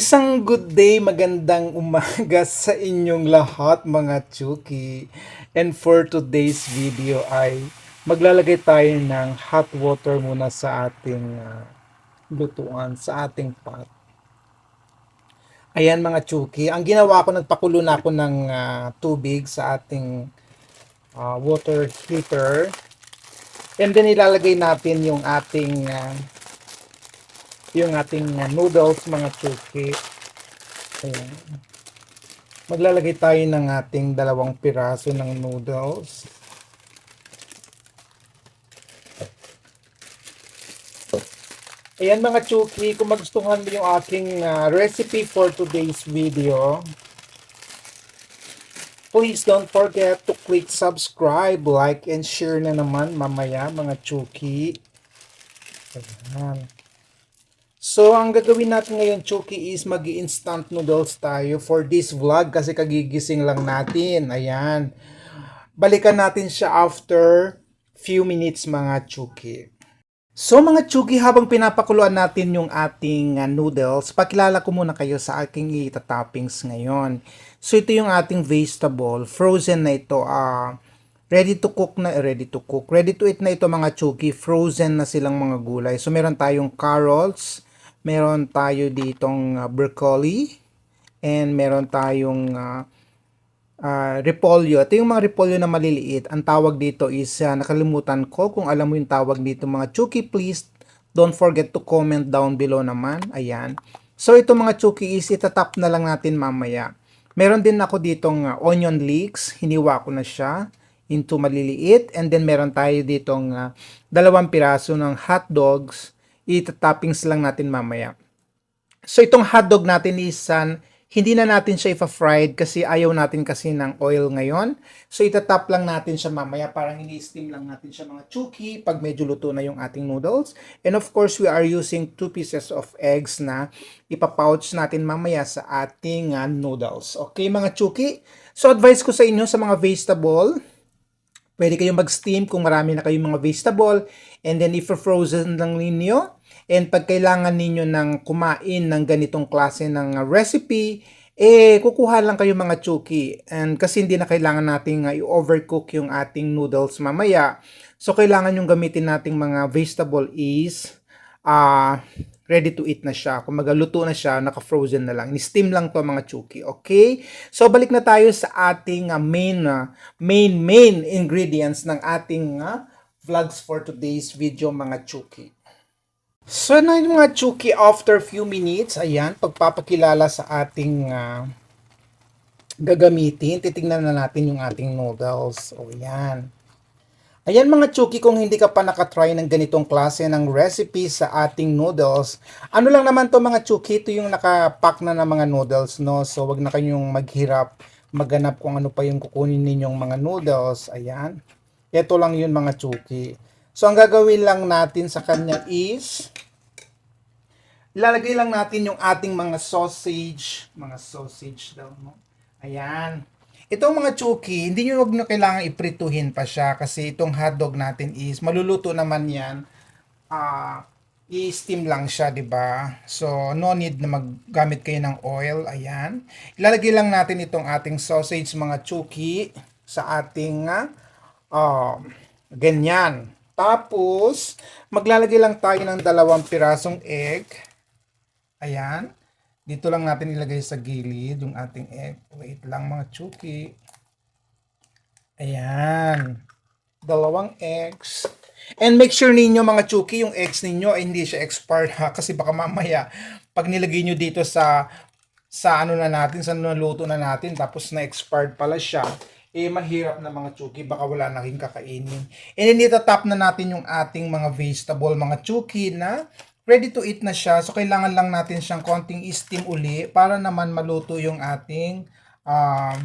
Isang good day, magandang umaga sa inyong lahat mga Chuki. And for today's video ay maglalagay tayo ng hot water muna sa ating ah, lutuan, sa ating pot. Ayan mga Chuki, ang ginawa ko, nagpakulo na ako ng ah, tubig sa ating ah, water heater. And then ilalagay natin yung ating ah, yung ating uh, noodles mga chuki. Ayan. Maglalagay tayo ng ating dalawang piraso ng noodles. Ayan mga chuki, kung magustuhan mo yung aking uh, recipe for today's video, please don't forget to click subscribe, like, and share na naman mamaya mga chuki. Ayan. So, ang gagawin natin ngayon, Chucky, is mag instant noodles tayo for this vlog kasi kagigising lang natin. Ayan. Balikan natin siya after few minutes, mga Chucky. So, mga Chucky, habang pinapakuluan natin yung ating uh, noodles, pakilala ko muna kayo sa aking ita-toppings ngayon. So, ito yung ating vegetable. Frozen na ito. ah ready to cook na, eh, ready to cook. Ready to eat na ito, mga Chucky. Frozen na silang mga gulay. So, meron tayong carrots, meron tayo ditong uh, broccoli and meron tayong uh, uh, repolyo. Ito yung mga repolyo na maliliit. Ang tawag dito is uh, nakalimutan ko kung alam mo yung tawag dito mga chuki please don't forget to comment down below naman. Ayan. So ito mga chuki is itatap na lang natin mamaya. Meron din ako ditong uh, onion leeks. Hiniwa ko na siya into maliliit and then meron tayo ditong uh, dalawang piraso ng hot dogs ita-toppings lang natin mamaya. So itong hotdog natin is uh, hindi na natin siya ipa-fried kasi ayaw natin kasi ng oil ngayon. So itatap lang natin siya mamaya parang ini-steam lang natin siya mga chuki pag medyo luto na yung ating noodles. And of course, we are using 2 pieces of eggs na ipapouch natin mamaya sa ating uh, noodles. Okay mga chuki? So advice ko sa inyo sa mga vegetable, pwede kayong mag-steam kung marami na kayong mga vegetable and then if-frozen lang ninyo And pag kailangan ninyo ng kumain ng ganitong klase ng uh, recipe, eh kukuha lang kayo mga chuki. And kasi hindi na kailangan nating uh, i-overcook yung ating noodles mamaya. So kailangan yung gamitin nating mga vegetable is uh, ready to eat na siya. Kung magaluto na siya, naka-frozen na lang. Ni-steam lang to mga chuki. Okay? So balik na tayo sa ating uh, main uh, main main ingredients ng ating uh, vlogs for today's video mga chuki. So na yung mga Chuki after few minutes, ayan, pagpapakilala sa ating uh, gagamitin, titingnan na natin yung ating noodles. O yan. Ayan mga Chuki, kung hindi ka pa nakatry ng ganitong klase ng recipe sa ating noodles, ano lang naman to mga Chuki, ito yung nakapack na ng mga noodles, no? So wag na kayong maghirap, maghanap kung ano pa yung kukunin ninyong mga noodles. Ayan. Ito lang yun mga Chuki. So, ang gagawin lang natin sa kanya is, ilalagay lang natin yung ating mga sausage, mga sausage daw, no? Ayan. Itong mga chuki, hindi nyo wag nyo kailangan iprituhin pa siya kasi itong hotdog natin is, maluluto naman yan, uh, i-steam lang siya, 'di ba? So no need na maggamit kayo ng oil. Ayan. Ilalagay lang natin itong ating sausage mga chuki sa ating uh, ganyan. Tapos, maglalagay lang tayo ng dalawang pirasong egg. Ayan. Dito lang natin ilagay sa gilid yung ating egg. Wait lang mga chuki. Ayan. Dalawang eggs. And make sure ninyo mga chuki, yung eggs ninyo ay hindi siya expired ha. Kasi baka mamaya, pag nilagay nyo dito sa sa ano na natin, sa naluto na natin, tapos na-expired pala siya, eh mahirap na mga chuki, baka wala na rin kakainin. And then itatap na natin yung ating mga vegetable, mga chuki na ready to eat na siya. So kailangan lang natin siyang konting steam uli para naman maluto yung ating um,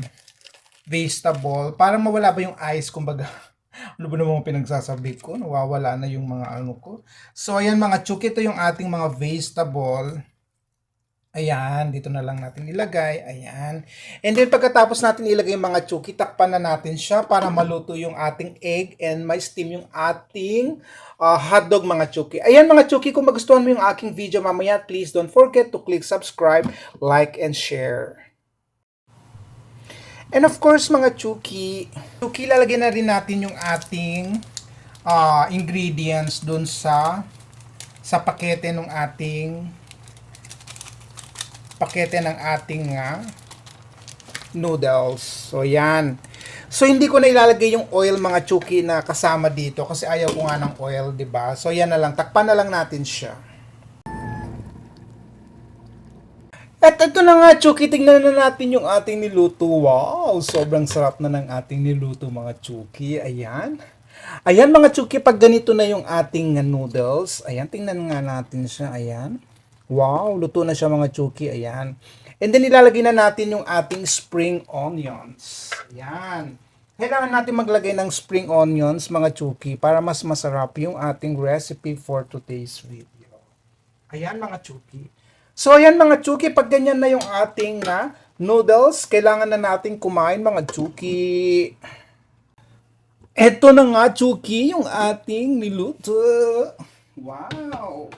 vegetable. Para mawala ba yung ice, kumbaga. ano ba naman pinagsasabi ko? Nawawala na yung mga ano ko. So ayan mga chuki, ito yung ating mga vegetable. Ayan, dito na lang natin ilagay. Ayan. And then pagkatapos natin ilagay mga chuki, takpan na natin siya para maluto yung ating egg and may steam yung ating uh, hotdog mga chuki. Ayan mga chuki, kung magustuhan mo yung aking video mamaya, please don't forget to click subscribe, like, and share. And of course mga chuki, chuki lalagyan na rin natin yung ating uh, ingredients dun sa sa pakete ng ating pakete ng ating nga noodles. So, yan. So, hindi ko na ilalagay yung oil mga chuki na kasama dito kasi ayaw ko nga ng oil, ba So, yan na lang. Takpan na lang natin siya. At ito na nga, Chuki, tingnan na natin yung ating niluto. Wow, sobrang sarap na ng ating niluto, mga Chuki. Ayan. Ayan, mga Chuki, pag ganito na yung ating noodles, ayan, tingnan nga natin siya. Ayan. Wow, luto na siya, mga Chuki. Ayan. And then, ilalagay na natin yung ating spring onions. Ayan. Kailangan natin maglagay ng spring onions, mga Chuki, para mas masarap yung ating recipe for today's video. Ayan, mga Chuki. So, ayan mga Chuki, pag ganyan na yung ating na noodles, kailangan na nating kumain mga Chuki. Eto na nga Chuki, yung ating niluto. Wow!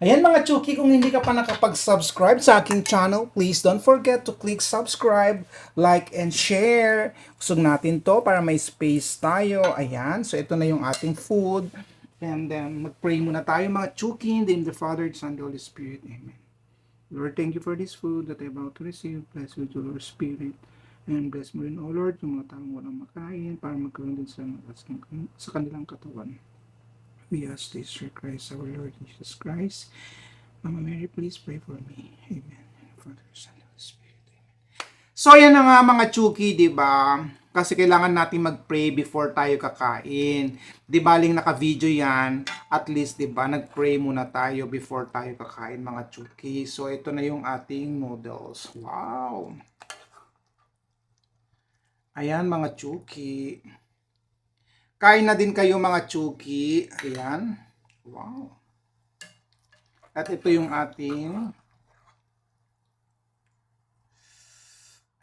Ayan mga Chuki, kung hindi ka pa nakapag-subscribe sa aking channel, please don't forget to click subscribe, like, and share. Usog natin to para may space tayo. Ayan, so ito na yung ating food. And then, mag-pray muna tayo mga Chuki in the name of the Father, the Son, the Holy Spirit. Amen. Lord, thank you for this food that I'm about to receive. Bless you to Lord Spirit. And bless mo rin, O Lord, yung mga taong walang makain para magkaroon din sa, sa kanilang katawan. We ask this through our Lord Jesus Christ. Mama Mary, please pray for me. Amen. Father, Son, Holy Spirit. Amen. So, ayan na nga mga Chuki, di ba? Kasi kailangan natin mag-pray before tayo kakain. Di baling naka-video yan, at least, di ba, nag-pray muna tayo before tayo kakain, mga Chuki. So, ito na yung ating noodles. Wow! Ayan, mga Chuki. Kain na din kayo, mga Chuki. Ayan. Wow. At ito yung ating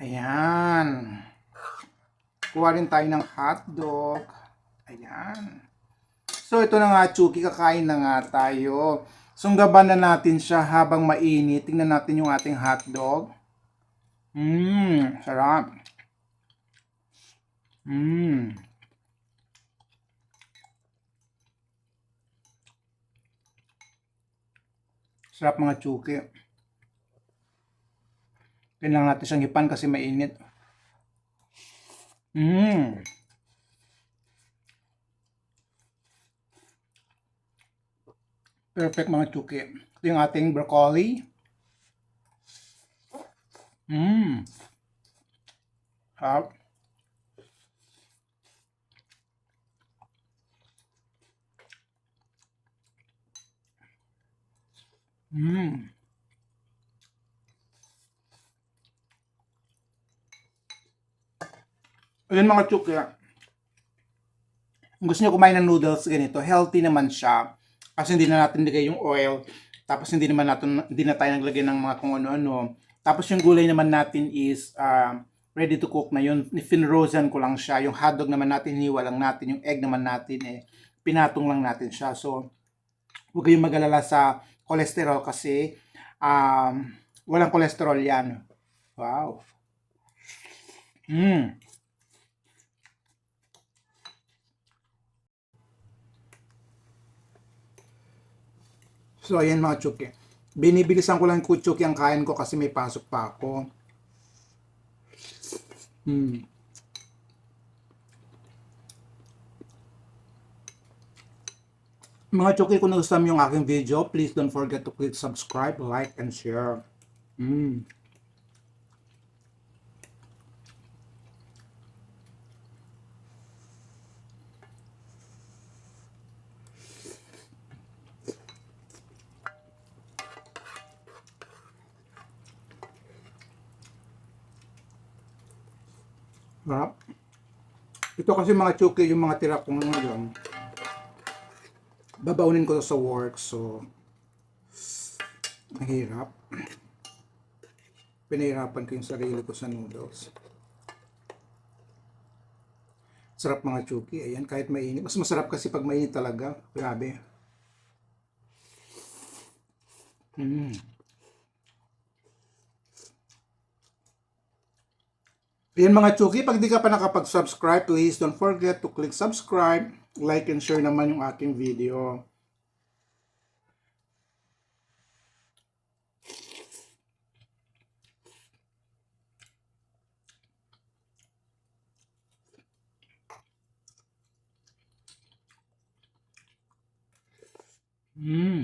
Ayan. Kuha rin tayo ng hotdog. Ayan. So, ito na nga, Chuki. Kakain na nga tayo. Sunggaban na natin siya habang mainit. Tingnan natin yung ating hotdog. Mmm, sarap. Mmm. Sarap mga Chuki. Kailangan natin siyang hipan kasi mainit. Mmm. Perfect mga chuki. Ito yung ating broccoli. Mmm. Harap. Mmm. Ayun mga chuk, kaya kung gusto niyo kumain ng noodles ganito, healthy naman siya. Kasi hindi na natin nilagay yung oil. Tapos hindi naman natin, hindi na tayo naglagay ng mga kung ano-ano. Tapos yung gulay naman natin is uh, ready to cook na yun. Finrozen ko lang siya. Yung hotdog naman natin, hiniwa lang natin. Yung egg naman natin, eh, pinatong lang natin siya. So, huwag kayong mag-alala sa cholesterol kasi um, walang cholesterol yan. Wow. Mmm. So, ayan mga chuki. Binibilisan ko lang kutsuki ang kain ko kasi may pasok pa ako. Hmm. Mga chuki, kung nagustuhan mo yung aking video, please don't forget to click subscribe, like, and share. Mm. Sarap. Ito kasi mga chuki, yung mga tira ko ngayon. Babaunin ko to sa work, so Mahirap. Pinahirapan ko yung sarili ko sa noodles. Sarap mga chuki. Ayan, kahit mainit. Mas masarap kasi pag mainit talaga. Grabe. Mm. Ayan mga chuki, pag di ka pa nakapag-subscribe, please don't forget to click subscribe, like and share naman yung aking video. Mm.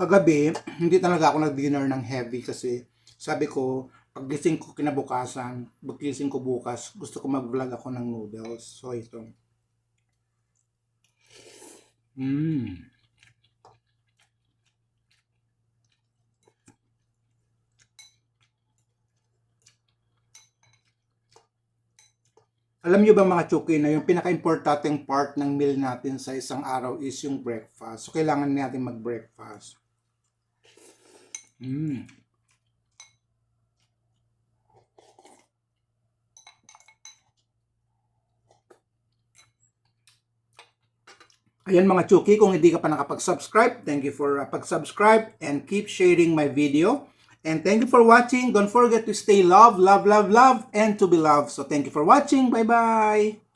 Kagabi, hindi talaga ako nag-dinner ng heavy kasi sabi ko, paggising ko kinabukasan, paggising ko bukas, gusto ko mag-vlog ako ng noodles. So ito. Mm. Alam niyo ba mga chuki na yung pinaka-importanting part ng meal natin sa isang araw is yung breakfast. So kailangan natin mag-breakfast. Mm. Ayan mga chuki, kung hindi ka pa nakapag-subscribe, thank you for uh, pag-subscribe and keep sharing my video. And thank you for watching. Don't forget to stay love, love, love, love, and to be loved. So thank you for watching. Bye-bye.